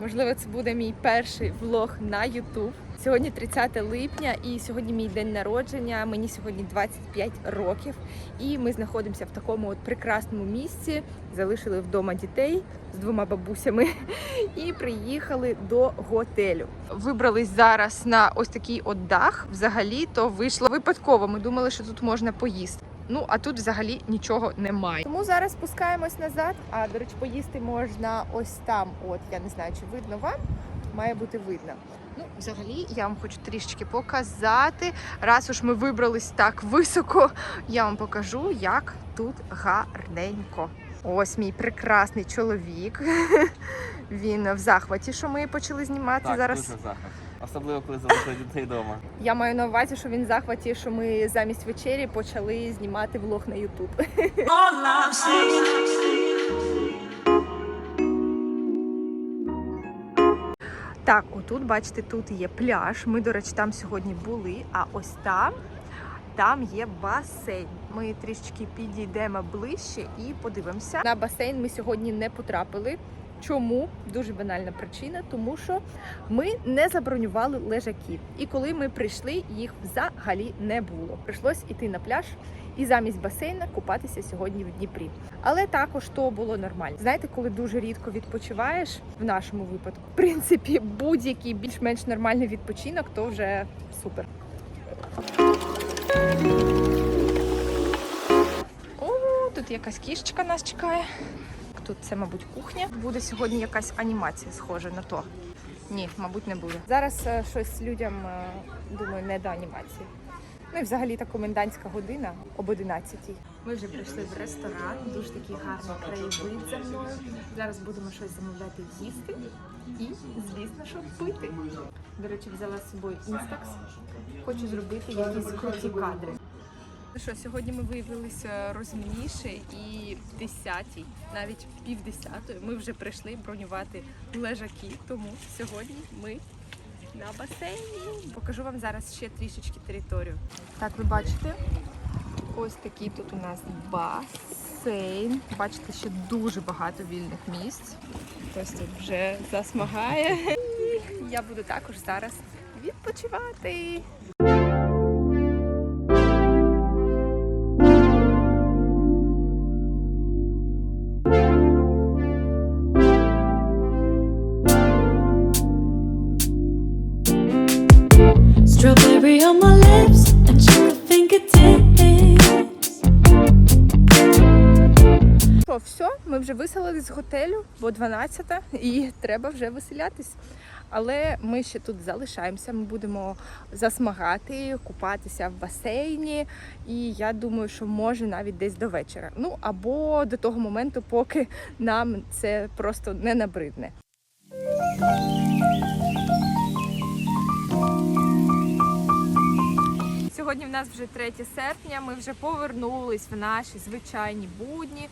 Можливо, це буде мій перший влог на YouTube. Сьогодні 30 липня, і сьогодні мій день народження. Мені сьогодні 25 років, і ми знаходимося в такому от прекрасному місці. Залишили вдома дітей з двома бабусями і приїхали до готелю. Вибрались зараз на ось такий от дах. Взагалі то вийшло випадково. Ми думали, що тут можна поїсти. Ну а тут взагалі нічого немає. Тому зараз спускаємось назад. А до речі, поїсти можна ось там. От я не знаю, чи видно вам. Має бути видно. Ну, взагалі, я вам хочу трішечки показати. Раз уж ми вибрались так високо, я вам покажу, як тут гарненько. Ось мій прекрасний чоловік. Він в захваті, що ми почали знімати Так, зараз. дуже захист. Особливо, коли залишили дітей вдома. Я маю на увазі, що він в захваті, що ми замість вечері почали знімати влог на Ютуб. Так, отут, бачите, тут є пляж. Ми, до речі, там сьогодні були, а ось там. Там є басейн. Ми трішечки підійдемо ближче і подивимося. На басейн ми сьогодні не потрапили. Чому? Дуже банальна причина, тому що ми не забронювали лежаків. І коли ми прийшли, їх взагалі не було. Прийшлось іти на пляж і замість басейна купатися сьогодні в Дніпрі. Але також то було нормально. Знаєте, коли дуже рідко відпочиваєш, в нашому випадку, в принципі, будь-який більш-менш нормальний відпочинок, то вже супер. О, тут якась кішечка нас чекає. Тут це, мабуть, кухня. Буде сьогодні якась анімація, схожа на то. Ні, мабуть, не буде. Зараз е, щось людям, е, думаю, не до анімації. Ну і взагалі та комендантська година об 11 Ми вже прийшли в ресторан, дуже такий гарний краєвид за мною. Зараз будемо щось замовляти їсти і, звісно, що пити. До речі, взяла з собою інстакс. Хочу зробити якісь круті кадри. Що, сьогодні ми виявилися розумніше і 10-й, навіть в пів десятої ми вже прийшли бронювати лежаки, тому сьогодні ми на басейні. Покажу вам зараз ще трішечки територію. Так, ви бачите, ось такий тут у нас басейн. Бачите, ще дуже багато вільних місць. Хтось тут вже засмагає. Я буду також зараз відпочивати. Strawberry on my lips and sugar fingertips. Що, все, ми вже виселились з готелю, бо 12 і треба вже виселятись. Але ми ще тут залишаємося. Ми будемо засмагати, купатися в басейні. І я думаю, що може навіть десь до вечора. Ну або до того моменту, поки нам це просто не набридне. Сьогодні в нас вже 3 серпня. Ми вже повернулись в наші звичайні будні.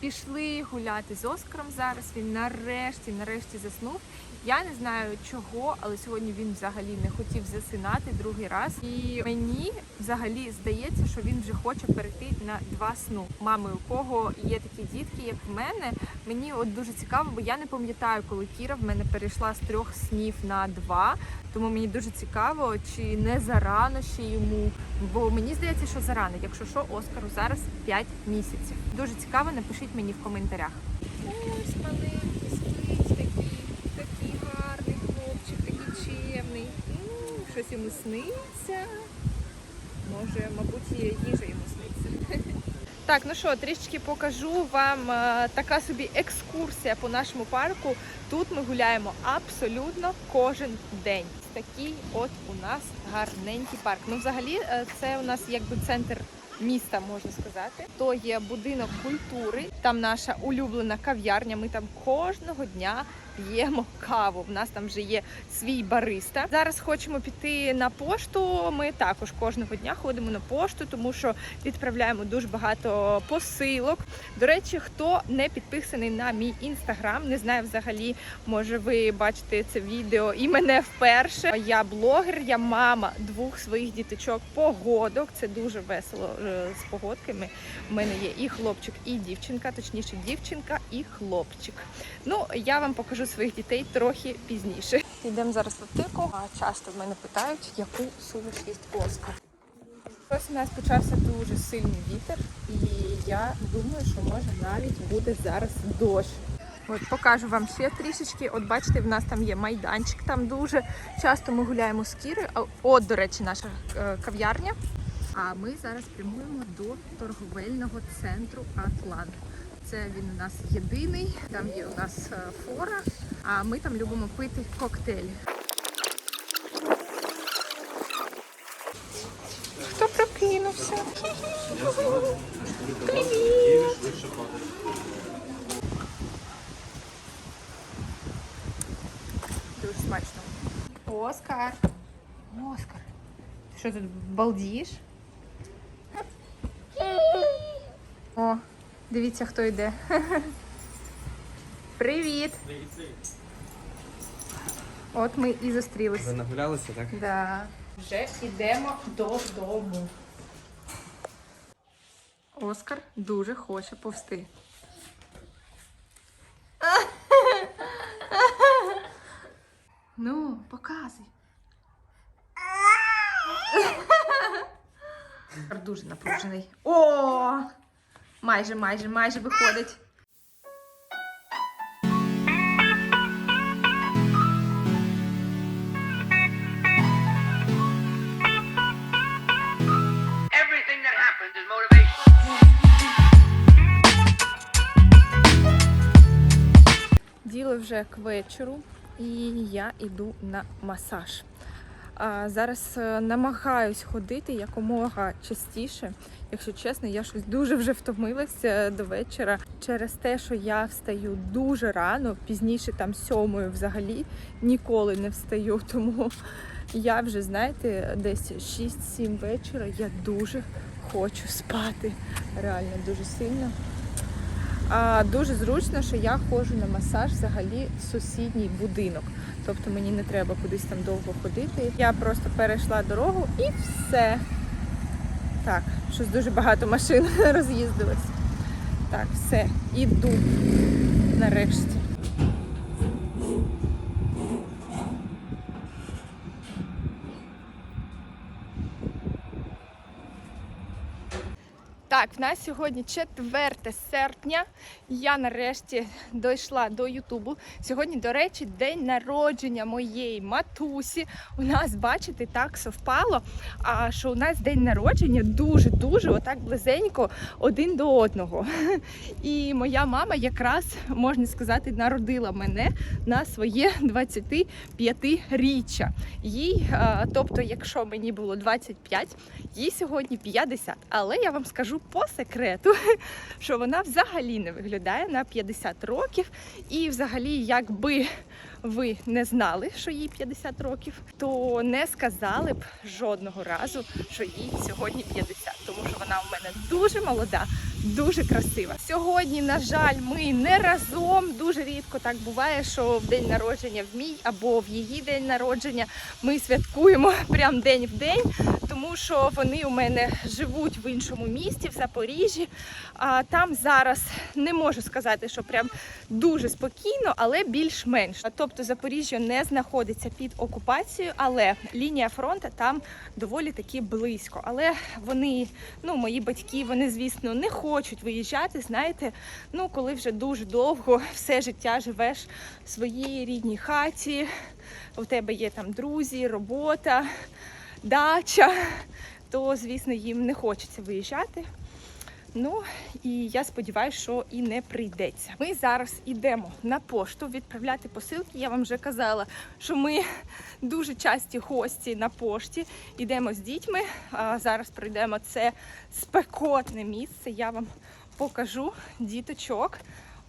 Пішли гуляти з Оскаром зараз. Він нарешті, нарешті заснув. Я не знаю чого, але сьогодні він взагалі не хотів засинати другий раз. І мені взагалі здається, що він вже хоче перейти на два сну. Мами, у кого є такі дітки, як в мене, мені от дуже цікаво, бо я не пам'ятаю, коли Кіра в мене перейшла з трьох снів на два. Тому мені дуже цікаво, чи не зарано ще йому. Бо мені здається, що зарано. Якщо що, Оскару зараз 5 місяців. Дуже цікаво, напишіть мені в коментарях. Ось маленький спить, такий, такий гарний хлопчик, такий чемний. М, Щось йому сниться. Може, мабуть, їжа йому сниться. Так, ну що, трішечки покажу вам е, така собі екскурсія по нашому парку. Тут ми гуляємо абсолютно кожен день. Такий от у нас гарненький парк. Ну, взагалі, е, це у нас якби центр міста, можна сказати. То є будинок культури, там наша улюблена кав'ярня. Ми там кожного дня п'ємо каву. В нас там вже є свій бариста. Зараз хочемо піти на пошту. Ми також кожного дня ходимо на пошту, тому що відправляємо дуже багато посилок. До речі, хто не підписаний на мій інстаграм, не знаю взагалі, може ви бачите це відео і мене вперше. Я блогер, я мама двох своїх діточок погодок. Це дуже весело е, з погодками. У мене є і хлопчик, і дівчинка, точніше, дівчинка і хлопчик. Ну, я вам покажу своїх дітей трохи пізніше. Йдемо зараз в аптеку. А часто в мене питають, яку суміш їсть Оскар. Ось у нас почався дуже сильний вітер, і я думаю, що може навіть буде зараз дощ. От покажу вам ще трішечки. От бачите, в нас там є майданчик. Там дуже часто ми гуляємо з Кірою. От, до речі, наша е, кав'ярня. А ми зараз прямуємо до торговельного центру Атлант. Це він у нас єдиний. Там є у нас е, фора. А ми там любимо пити коктейлі. Хто прокинувся? Привіт! Дуже смачно. Оскар. Оскар. Ти що тут балдієш? О, дивіться, хто йде. Привіт! От ми і зустрілися. Ви нагулялися, так? Да. Вже йдемо додому. Оскар дуже хоче повсти. Ну, показуй. Дуже напружений. О! Майже, майже, майже виходить. Діло вже к вечору, і я йду на масаж. Зараз е, намагаюсь ходити якомога частіше. Якщо чесно, я щось дуже вже втомилася до вечора через те, що я встаю дуже рано, пізніше там сьомою взагалі ніколи не встаю. Тому я вже, знаєте, десь 6-7 вечора я дуже хочу спати. Реально дуже сильно. А дуже зручно, що я ходжу на масаж взагалі в сусідній будинок. Тобто мені не треба кудись там довго ходити. Я просто перейшла дорогу і все. Так, щось дуже багато машин роз'їздилось. Так, все, іду нарешті. Так, в нас сьогодні 4 серпня. Я нарешті дійшла до Ютубу. Сьогодні, до речі, день народження моєї матусі. У нас, бачите, так совпало. А що у нас день народження дуже-дуже отак близенько один до одного. І моя мама якраз можна сказати народила мене на своє 25-річчя. Їй, тобто, якщо мені було 25, їй сьогодні 50. Але я вам скажу по секрету, що вона взагалі не виглядає на 50 років. І взагалі, якби ви не знали, що їй 50 років, то не сказали б жодного разу, що їй сьогодні 50, тому що вона у мене дуже молода, дуже красива. Сьогодні, на жаль, ми не разом. Дуже рідко так буває, що в день народження в мій або в її день народження ми святкуємо прям день в день, тому що вони у мене живуть в іншому місті, в Запоріжжі. А там зараз не можу сказати, що прям дуже спокійно, але більш-менш. Тобто Запоріжжя не знаходиться під окупацією, але лінія фронту там доволі таки близько. Але вони, ну мої батьки, вони звісно не хочуть виїжджати. Знаєте, ну коли вже дуже довго все життя живеш в своїй рідній хаті, у тебе є там друзі, робота, дача, то звісно їм не хочеться виїжджати. Ну і я сподіваюся, що і не прийдеться. Ми зараз йдемо на пошту відправляти посилки. Я вам вже казала, що ми дуже часті гості на пошті. Йдемо з дітьми. А зараз прийдемо це спекотне місце. Я вам покажу діточок.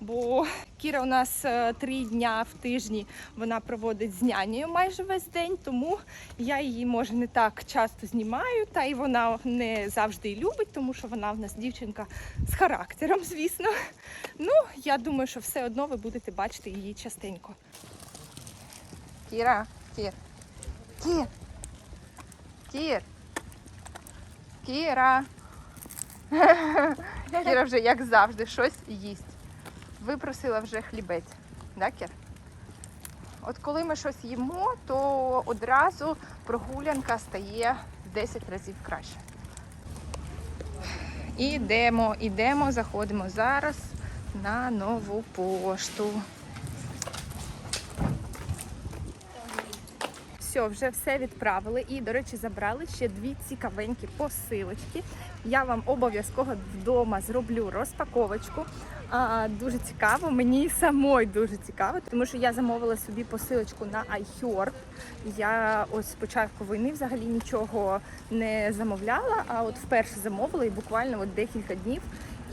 Бо Кіра у нас е, три дня в тижні вона проводить з нянею майже весь день, тому я її може не так часто знімаю, та й вона не завжди любить, тому що вона в нас дівчинка з характером, звісно. Ну, я думаю, що все одно ви будете бачити її частенько. Кіра, Кір. Кір. Кір. Кіра. Кіра вже, як завжди, щось їсть. Випросила вже хлібець. Да, Кір? От коли ми щось їмо, то одразу прогулянка стає в 10 разів краще. Ідемо, ідемо, заходимо зараз на нову пошту. Все, вже все відправили. І, до речі, забрали ще дві цікавенькі посилочки. Я вам обов'язково вдома зроблю розпаковочку. А, дуже цікаво, мені самой дуже цікаво, тому що я замовила собі посилочку на iHerb. Я ось з початку війни взагалі нічого не замовляла, а от вперше замовила і буквально от декілька днів.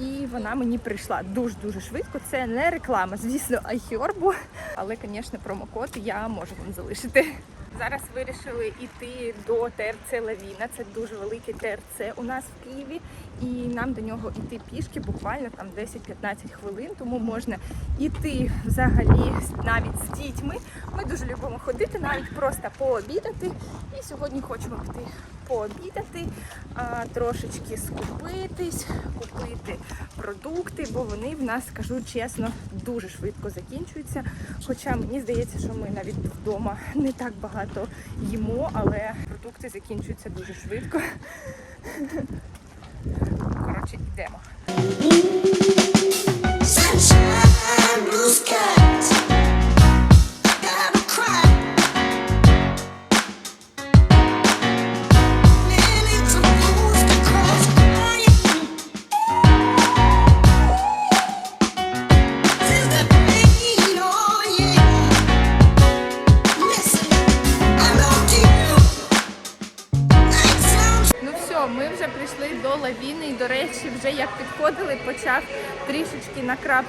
І вона мені прийшла дуже дуже швидко. Це не реклама, звісно, iHerb, але, звісно, промокод я можу вам залишити. Зараз вирішили йти до ТРЦ Лавіна. Це дуже великий ТРЦ у нас в Києві, і нам до нього йти пішки буквально там 10-15 хвилин. Тому можна йти взагалі навіть з дітьми. Ми дуже любимо ходити, навіть просто пообідати. І сьогодні хочемо піти пообідати, а, трошечки скупитись, купити продукти, бо вони в нас, скажу чесно, дуже швидко закінчуються. Хоча мені здається, що ми навіть вдома не так багато їмо, але продукти закінчуються дуже швидко. Коротше, йдемо. Sunshine, blue skies.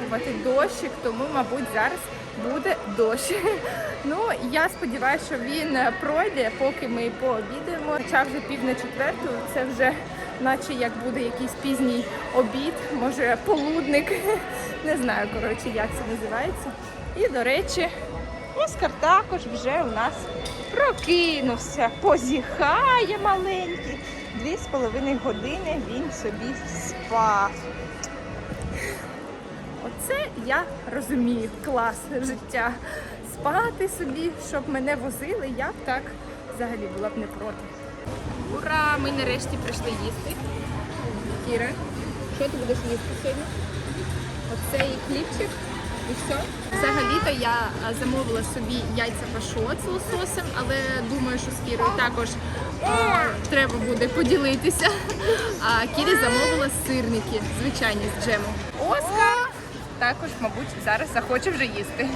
Накрапувати дощик, тому, мабуть, зараз буде дощ. Ну, я сподіваюся, що він пройде, поки ми пообідаємо. Хоча вже пів на четверту, це вже наче як буде якийсь пізній обід, може полудник. Не знаю, коротше, як це називається. І, до речі, Оскар також вже у нас прокинувся, позіхає маленький. Дві з половиною години він собі спав. Оце я розумію клас життя. Спати собі, щоб мене возили, я б так взагалі була б не проти. Ура! Ми нарешті прийшли їсти. Кіра, що ти будеш їсти сьогодні? Оцей хлібчик і все. Взагалі-то я замовила собі яйця пашот з лососем, але думаю, що з Кірою також а, треба буде поділитися. А Кірі замовила сирники, звичайні з джемом. Оскар також, мабуть, зараз захоче вже їсти.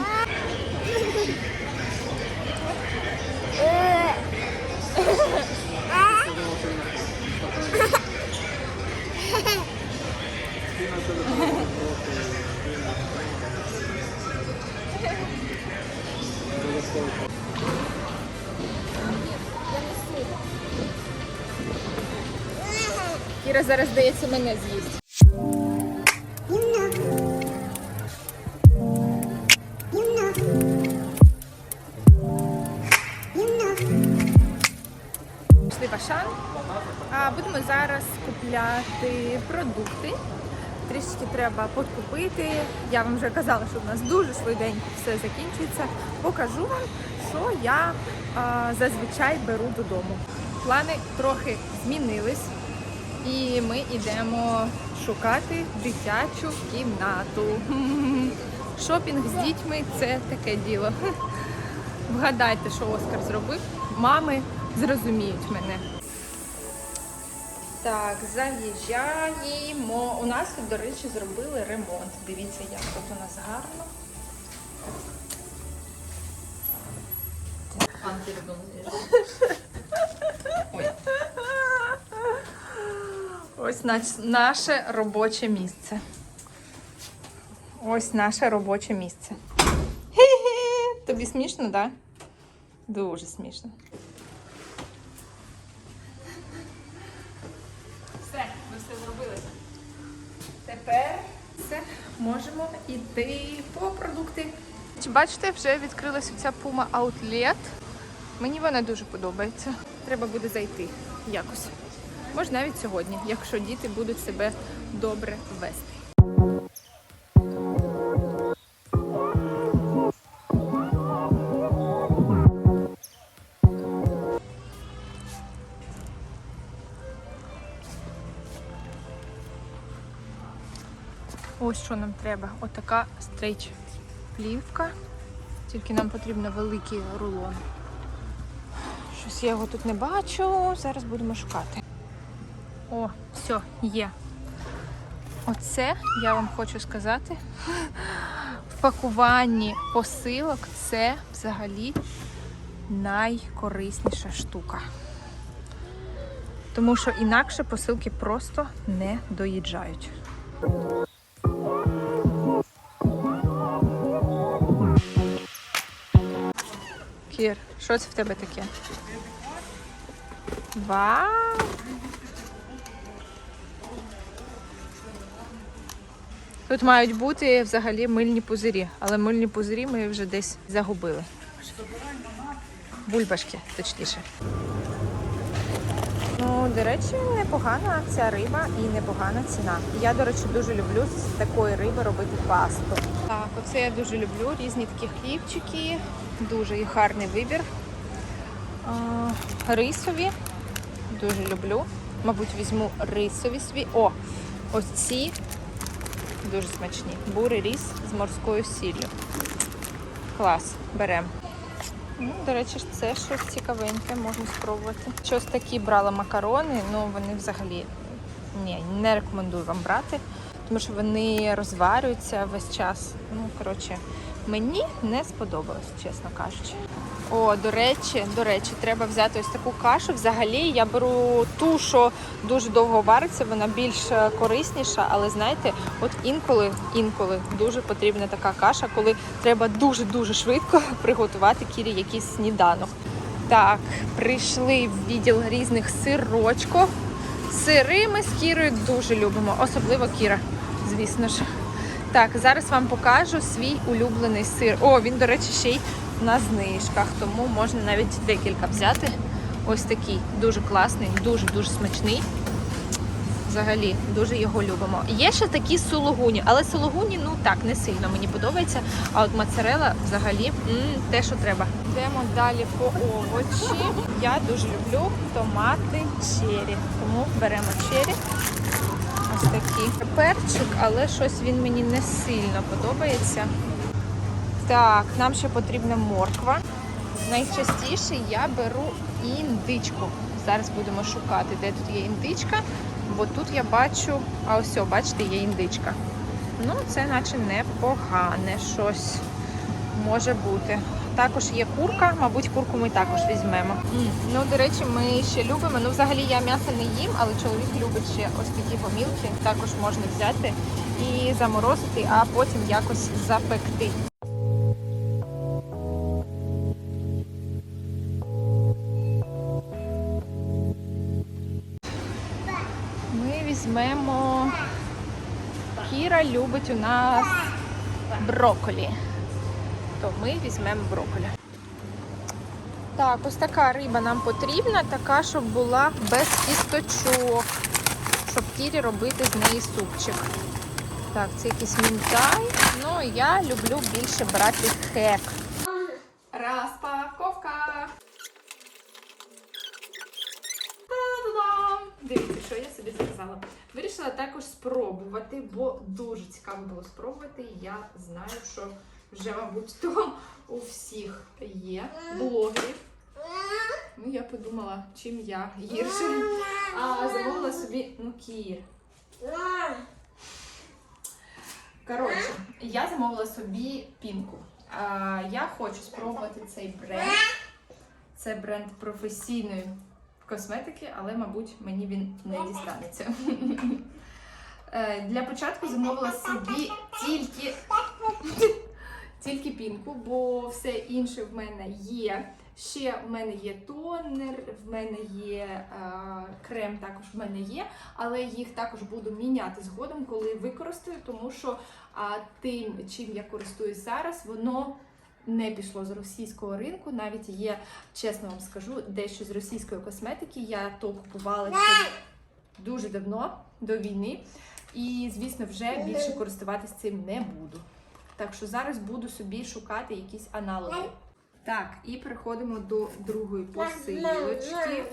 Кіра зараз, здається, мене з'їсть. А будемо зараз купляти продукти. Трішки треба подкупити. Я вам вже казала, що в нас дуже швиденько все закінчується. Покажу вам, що я а, зазвичай беру додому. Плани трохи змінились, і ми йдемо шукати дитячу кімнату. Шопінг з дітьми це таке діло. Вгадайте, що Оскар зробив. Мами зрозуміють мене. Так, заїжджаємо. У нас тут, до речі, зробили ремонт. Дивіться, як тут у нас гарно. Ой. Ось наш- наше робоче місце. Ось наше робоче місце. Хе-хе. Тобі смішно, так? Да? Дуже смішно. Все, ми все зробили. Тепер все, можемо йти по продукти. Чи бачите, вже відкрилася ця Puma Outlet. Мені вона дуже подобається. Треба буде зайти якось. Може навіть сьогодні, якщо діти будуть себе добре вести. Ось що нам треба. Отака стрейч плівка. Тільки нам потрібен великий рулон. Щось я його тут не бачу. Зараз будемо шукати. О, все, є. Оце я вам хочу сказати. В пакуванні посилок це взагалі найкорисніша штука. Тому що інакше посилки просто не доїжджають. Кір, що це в тебе таке? Вау! Тут мають бути взагалі мильні пузирі, але мильні пузирі ми вже десь загубили. Бульбашки, точніше. До речі, непогана ця риба і непогана ціна. Я, до речі, дуже люблю з такої риби робити пасту. Так, оце я дуже люблю. Різні такі хлібчики, дуже гарний вибір. Рисові. Дуже люблю. Мабуть, візьму рисові свій. О, ось ці дуже смачні. Бурий ріс з морською сіллю. Клас, беремо. Ну, до речі, це щось цікавеньке, можна спробувати. Щось такі брала макарони, ну вони взагалі ні, не рекомендую вам брати, тому що вони розварюються весь час. Ну, коротше, мені не сподобалось, чесно кажучи. О, до речі, до речі, треба взяти ось таку кашу. Взагалі я беру ту, що дуже довго вариться, вона більш е, корисніша, але знаєте, от інколи, інколи дуже потрібна така каша, коли треба дуже-дуже швидко приготувати кірі якийсь сніданок. Так, прийшли в відділ різних сирочків. Сири ми з Кірою дуже любимо, особливо Кіра, звісно ж. Так, зараз вам покажу свій улюблений сир. О, він, до речі, ще й на знижках, тому можна навіть декілька взяти. Ось такий дуже класний, дуже-дуже смачний. Взагалі дуже його любимо. Є ще такі сулугуні, але сулугуні, ну так, не сильно мені подобається. А от моцарела взагалі м, те, що треба. Йдемо далі по овочі. Я дуже люблю томати чері, тому беремо чері. Ось такі. Перчик, але щось він мені не сильно подобається. Так, нам ще потрібна морква. Найчастіше я беру індичку. Зараз будемо шукати, де тут є індичка, бо тут я бачу, а ось, бачите, є індичка. Ну, це наче непогане щось може бути. Також є курка, мабуть, курку ми також візьмемо. Ну, до речі, ми ще любимо. Ну, взагалі я м'ясо не їм, але чоловік любить ще ось такі помілки. Також можна взяти і заморозити, а потім якось запекти. Візьмемо. Кіра любить у нас брокколі. То ми візьмемо брокколі. Так, ось така риба нам потрібна, така, щоб була без кісточок. Щоб Кірі робити з неї супчик. Так, це якийсь мінтай. Ну, я люблю більше брати хек. Розпаковка! Та-дам! Дивіться, що я собі заказала. Вирішила також спробувати, бо дуже цікаво було спробувати. Я знаю, що вже, мабуть, то у всіх є блогерів. Ну, я подумала, чим я гірше. А замовила собі, ну, кір. Коротше, я замовила собі пінку. А, я хочу спробувати цей бренд. Це бренд професійної косметики, але, мабуть, мені він не дістанеться. Е, Для початку замовила собі тільки, тільки пінку, бо все інше в мене є. Ще в мене є тонер, в мене є е, крем, також в мене є, але їх також буду міняти згодом, коли використаю, тому що а, тим, чим я користуюсь зараз, воно не пішло з російського ринку. Навіть є, чесно вам скажу, дещо з російської косметики. Я то купувала ще дуже давно до війни. І, звісно, вже більше користуватись цим не буду. Так що зараз буду собі шукати якісь аналоги. Так, і переходимо до другої посилочки.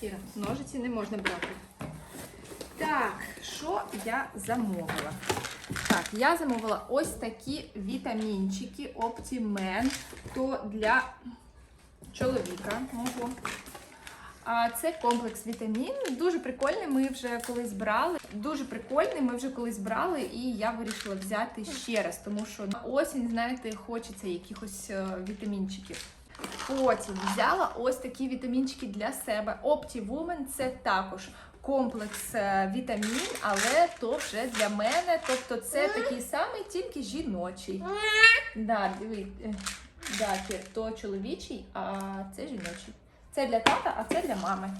Кіра, ножиці не можна брати. Так, що я замовила? Так, я замовила ось такі вітамінчики Optimen. То для чоловіка мого. А це комплекс вітамін. Дуже прикольний. Ми вже колись брали. Дуже прикольний. Ми вже колись брали, і я вирішила взяти ще раз, тому що на осінь, знаєте, хочеться якихось е, вітамінчиків. Потім взяла ось такі вітамінчики для себе. OptiWoman це також комплекс е, вітамін, але то вже для мене. Тобто це такий самий, тільки жіночий. Да, диви, е, да, то чоловічий, а це жіночий. Це для тата, а це для мами.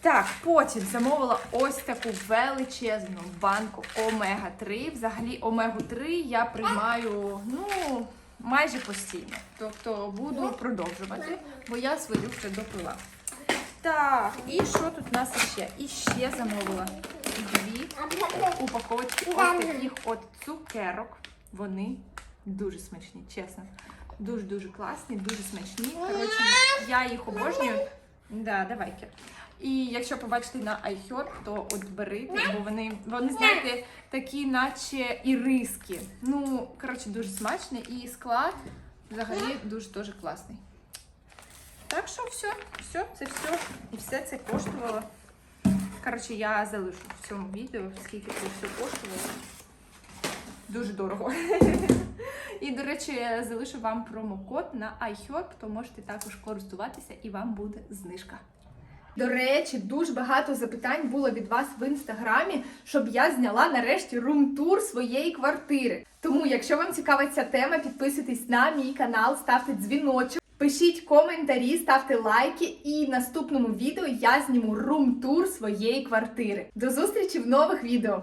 Так, потім замовила ось таку величезну банку омега-3. Взагалі, омегу-3 я приймаю ну, майже постійно. Тобто буду продовжувати, бо я свою вже допила. Так, і що тут у нас ще? І ще замовила дві упаковочки ось таких от цукерок. Вони дуже смачні, чесно. Дуже-дуже класні, дуже смачні. Коротше, я їх обожнюю. Да, давай, Кір. І якщо побачите на iHerb, то от берите, бо вони, вони знаєте, такі, наче іриски. Ну, коротше, дуже смачні. І склад взагалі дуже дуже класний. Так що все, все, це все. І все це коштувало. Коротше, я залишу в цьому відео, скільки це все коштувало. Дуже дорого. І, до речі, залишу вам промокод на iHerb, то можете також користуватися і вам буде знижка. До речі, дуже багато запитань було від вас в інстаграмі, щоб я зняла нарешті рум-тур своєї квартири. Тому, якщо вам цікава ця тема, підписуйтесь на мій канал, ставте дзвіночок, пишіть коментарі, ставте лайки, і в наступному відео я зніму рум-тур своєї квартири. До зустрічі в нових відео!